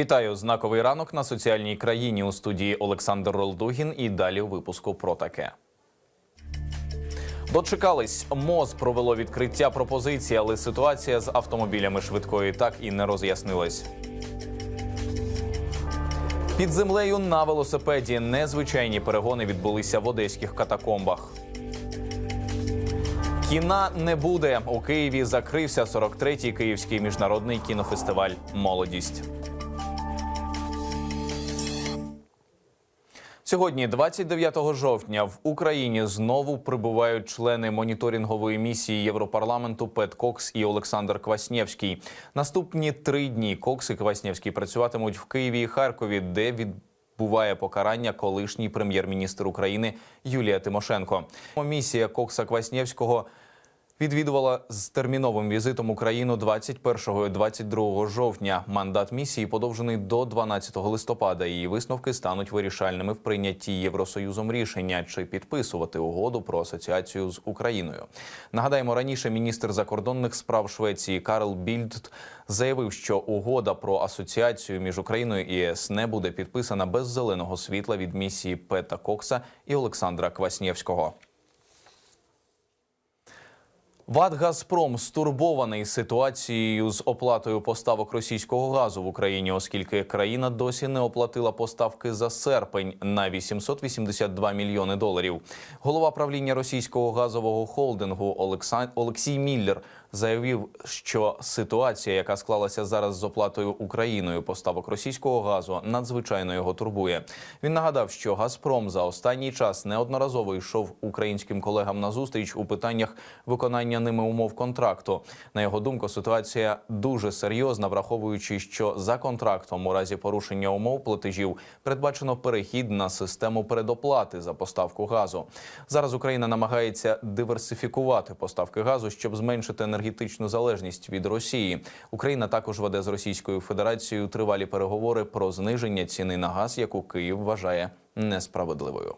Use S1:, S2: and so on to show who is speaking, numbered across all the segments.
S1: Вітаю знаковий ранок на соціальній країні у студії Олександр Ролдугін. І далі у випуску про таке. Дочекались, МОЗ провело відкриття пропозиції, але ситуація з автомобілями швидкої так і не роз'яснилась. Під землею на велосипеді незвичайні перегони відбулися в одеських катакомбах. Кіна не буде. У Києві закрився 43-й Київський міжнародний кінофестиваль Молодість. Сьогодні, 29 жовтня, в Україні знову прибувають члени моніторингової місії Європарламенту Пет Кокс і Олександр Кваснєвський. Наступні три дні Кокс і Кваснєвський працюватимуть в Києві і Харкові, де відбуває покарання колишній прем'єр-міністр України Юлія Тимошенко. Місія Кокса Кваснєвського відвідувала з терміновим візитом Україну 21 і 22 жовтня. Мандат місії подовжений до 12 листопада. Її висновки стануть вирішальними в прийнятті Євросоюзом рішення чи підписувати угоду про асоціацію з Україною. Нагадаємо, раніше міністр закордонних справ Швеції Карл Більд заявив, що угода про асоціацію між Україною і ЄС не буде підписана без зеленого світла від місії Пета Кокса і Олександра Кваснєвського. ВАД «Газпром» стурбований ситуацією з оплатою поставок російського газу в Україні, оскільки країна досі не оплатила поставки за серпень на 882 мільйони доларів. Голова правління російського газового холдингу Олексан... Олексій Міллер заявив, що ситуація, яка склалася зараз з оплатою Україною поставок російського газу, надзвичайно його турбує. Він нагадав, що Газпром за останній час неодноразово йшов українським колегам на зустріч у питаннях виконання ними умов контракту. На його думку, ситуація дуже серйозна, враховуючи, що за контрактом у разі порушення умов платежів передбачено перехід на систему передоплати за поставку газу. Зараз Україна намагається диверсифікувати поставки газу, щоб зменшити енергетичну залежність від Росії. Україна також веде з Російською Федерацією тривалі переговори про зниження ціни на газ, яку Київ вважає несправедливою.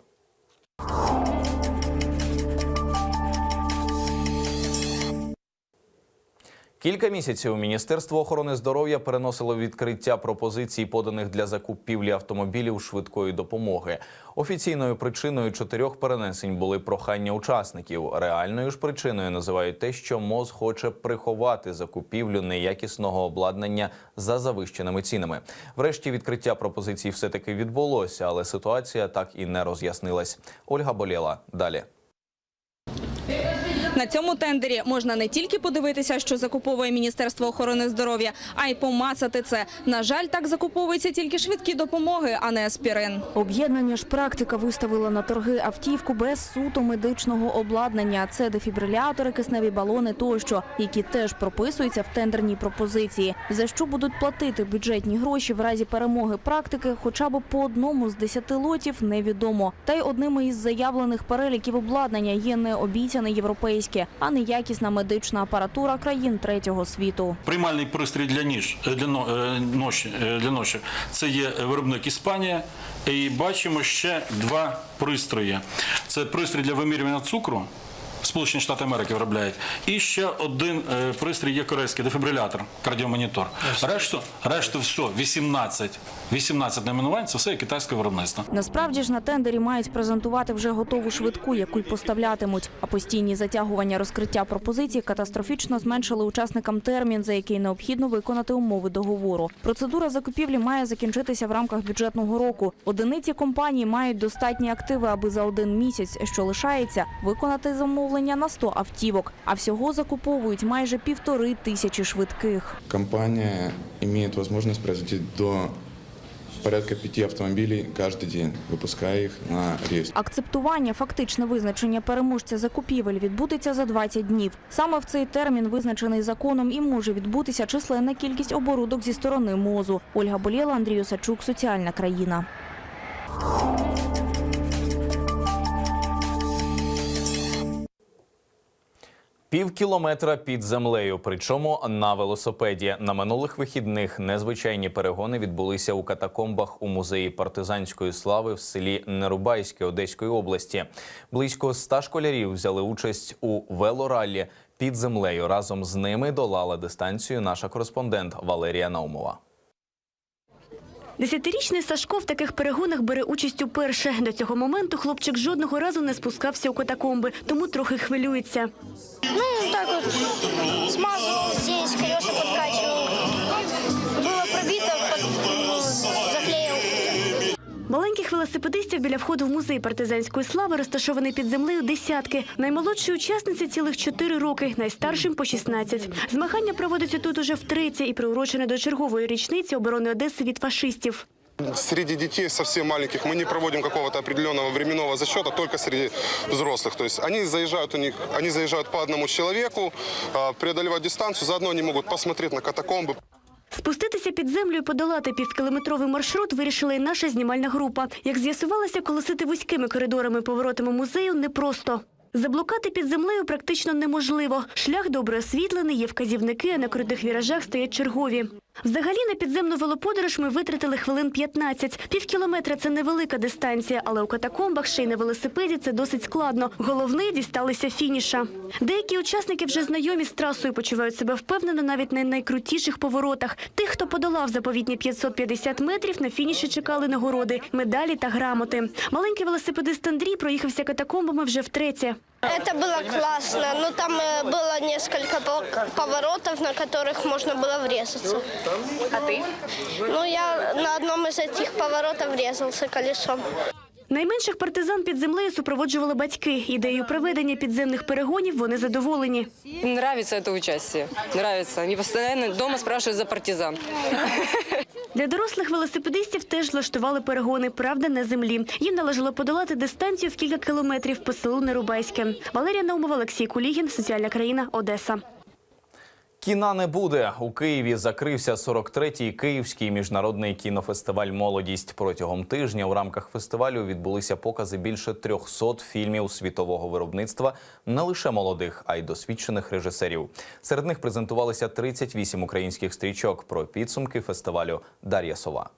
S1: Кілька місяців Міністерство охорони здоров'я переносило відкриття пропозицій, поданих для закупівлі автомобілів швидкої допомоги. Офіційною причиною чотирьох перенесень були прохання учасників. Реальною ж причиною називають те, що МОЗ хоче приховати закупівлю неякісного обладнання за завищеними цінами. Врешті відкриття пропозицій все таки відбулося, але ситуація так і не роз'яснилась. Ольга Болєла далі.
S2: На цьому тендері можна не тільки подивитися, що закуповує Міністерство охорони здоров'я, а й помацати це. На жаль, так закуповуються тільки швидкі допомоги, а не аспірин.
S3: Об'єднання ж практика виставила на торги автівку без суто медичного обладнання. Це дефібрилятори, кисневі балони тощо, які теж прописуються в тендерній пропозиції. За що будуть платити бюджетні гроші в разі перемоги практики, хоча б по одному з десяти лотів невідомо. Та й одними із заявлених переліків обладнання є не обіцяне європейське, а не якісна медична апаратура країн третього світу.
S4: Приймальний пристрій для ніж е, для е, ноші е, для ноші. Це є виробник Іспанія. І бачимо ще два пристрої. Це пристрій для вимірювання цукру. Сполучені Штати Америки виробляють. І ще один е, пристрій є корейський дефібрилятор, кардіомонітор. Решту, решту все, 18. 18 найменувань, це все є китайське виробництво.
S3: Насправді ж на тендері мають презентувати вже готову швидку, яку й поставлятимуть. А постійні затягування розкриття пропозицій катастрофічно зменшили учасникам термін, за який необхідно виконати умови договору. Процедура закупівлі має закінчитися в рамках бюджетного року. Одиниці компаній мають достатні активи, аби за один місяць, що лишається, виконати замовлення на 100 автівок. А всього закуповують майже півтори тисячі швидких.
S5: Компания имеет возможность производить до порядка пяти автомобилей каждый день, выпуская их на рейс.
S3: Акцептування, фактичне визначення переможця закупівель відбудеться за 20 днів. Саме в цей термін, визначений законом, і може відбутися численна кількість оборудок зі сторони МОЗу. Ольга Болєла, Андрій Осадчук, Соціальна країна.
S1: Пів кілометра під землею, причому на велосипеді. На минулих вихідних незвичайні перегони відбулися у катакомбах у музеї партизанської слави в селі Нерубайське Одеської області. Близько ста школярів взяли участь у велораллі під землею. Разом з ними долала дистанцію наша кореспондент Валерія Наумова.
S6: Десятирічний Сашко в таких перегонах бере участь уперше. До цього моменту хлопчик жодного разу не спускався у катакомби, тому трохи хвилюється.
S7: Ну, так вот,
S6: велосипедистів біля входу в музей партизанської слави розташований під землею десятки. Наймолодшій учасниці цілих 4 роки, найстаршим по 16. Змагання проводиться тут уже втретє і приурочене до чергової річниці оборони Одеси від фашистів.
S8: Среди детей совсем маленьких мы не проводим какого-то определенного временного засчета, только среди взрослых. То есть они заезжают у них, они заезжают по одному человеку, а, преодолевают дистанцию, заодно они могут посмотреть на катакомбы,
S6: Спуститися під землю і подолати півкілометровий маршрут вирішила і наша знімальна група. Як з'ясувалося, колосити вузькими коридорами поворотами музею непросто. Заблукати під землею практично неможливо. Шлях добре освітлений, є вказівники, а на крутих віражах стоять чергові. Взагалі на підземну велоподорож ми витратили хвилин 15. Пів кілометра – це невелика дистанція, але у катакомбах ще й на велосипеді це досить складно. Головне – дісталися фініша. Деякі учасники вже знайомі з трасою, почувають себе впевнено навіть на найкрутіших поворотах. Тих, хто подолав заповітні 550 метрів, на фініші чекали нагороди, медалі та грамоти. Маленький велосипедист Андрій проїхався катакомбами вже втретє.
S7: Это было классно, но там э, было несколько пол- поворотов, на которых можно было врезаться. А ты? Ну, я на одном из этих поворотов врезался колесом.
S6: Найменших партизан під землею супроводжували батьки. Ідеєю проведення підземних перегонів вони задоволені.
S9: Им нравится это участие. Нравится. Они постоянно дома спрашивают за партизан.
S6: Для дорослих велосипедистів теж влаштували перегони, правда, на землі. Їм належало подолати дистанцію в кілька кілометрів по селу Нерубайське. Валерія Наумова, Олексій Кулігін, Соціальна країна, Одеса.
S1: Кіна не буде у Києві. Закрився 43-й Київський міжнародний кінофестиваль Молодість. Протягом тижня у рамках фестивалю відбулися покази більше 300 фільмів світового виробництва не лише молодих, а й досвідчених режисерів. Серед них презентувалися 38 українських стрічок. Про підсумки фестивалю Дар'я Сова.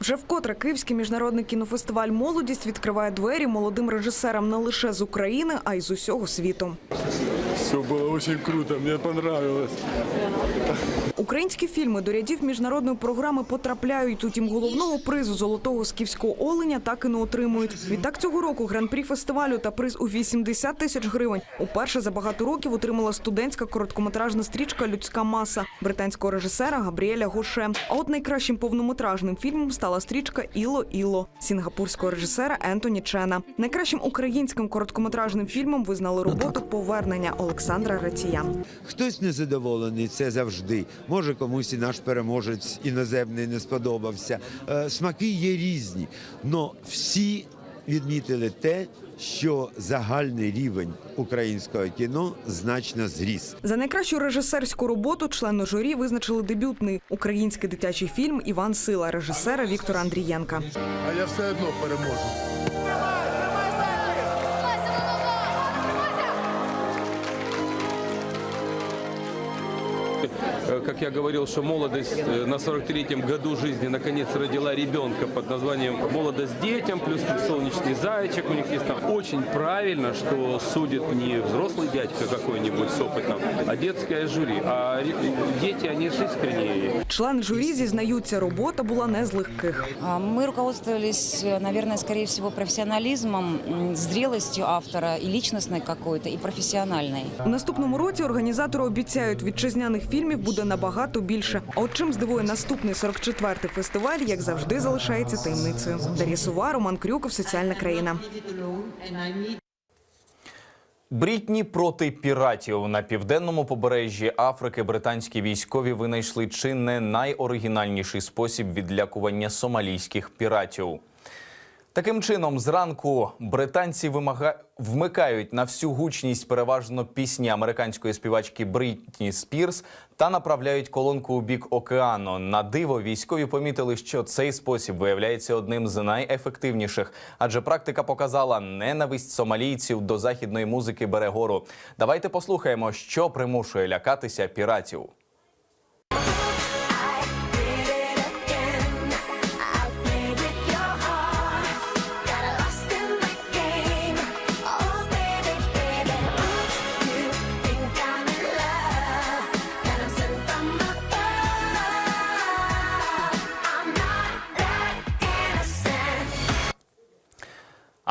S10: Вже вкотре Київський міжнародний кінофестиваль Молодість відкриває двері молодим режисерам не лише з України, а й з усього світу.
S11: Все было очень круто, мне понравилось.
S10: Українські фільми до рядів міжнародної програми потрапляють. Утім, головного призу золотого скіфського оленя так і не отримують. Відтак цього року гран-прі фестивалю та приз у 80 тисяч гривень уперше за багато років отримала студентська короткометражна стрічка Людська маса британського режисера Габріеля Гоше. А от найкращим повнометражним фільмом стала стрічка Іло Іло сінгапурського режисера Ентоні Чена. Найкращим українським короткометражним фільмом визнали роботу Повернення Олександра Рація.
S12: Хтось незадоволений, це завжди. Може комусь і наш переможець іноземний не сподобався. Е, Смаки є різні, але всі відмітили те, що загальний рівень українського кіно значно зріс.
S10: За найкращу режисерську роботу члени журі визначили дебютний український дитячий фільм Іван Сила режисера Віктора Андрієнка.
S11: А я все одно переможу.
S13: Как я говорил, что молодость э, на 43-м году жизни наконец родила ребенка под названием «Молодость детям», плюс там солнечный зайчик у них есть там. Очень правильно, что судит не взрослый дядька какой-нибудь с опытом, а детское жюри. А ре- дети, они же искренние.
S10: Члени журі зізнаються, робота була не з легких.
S9: А, Мы руководствовались, э, наверное, скорее всего, профессионализмом, м, зрелостью автора и личностной какой-то, и профессиональной.
S10: У наступному році організатори обіцяють, вітчизняних фільмів буде Набагато більше. А от чим здивує наступний 44-й фестиваль, як завжди, залишається таємницею. Дар'я Сува, Роман Крюков, Соціальна країна.
S1: Брітні проти піратів на південному побережжі Африки британські військові винайшли чи не найоригінальніший спосіб відлякування сомалійських піратів. Таким чином, зранку британці вимага... вмикають на всю гучність переважно пісні американської співачки Брітні Спірс та направляють колонку у бік океану. На диво військові помітили, що цей спосіб виявляється одним з найефективніших, адже практика показала ненависть сомалійців до західної музики бере гору. Давайте послухаємо, що примушує лякатися піратів.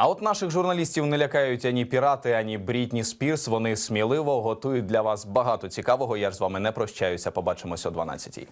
S1: А от наших журналістів не лякають ані пірати, ані Брітні Спірс. Вони сміливо готують для вас багато цікавого. Я ж з вами не прощаюся. Побачимось о 12-й.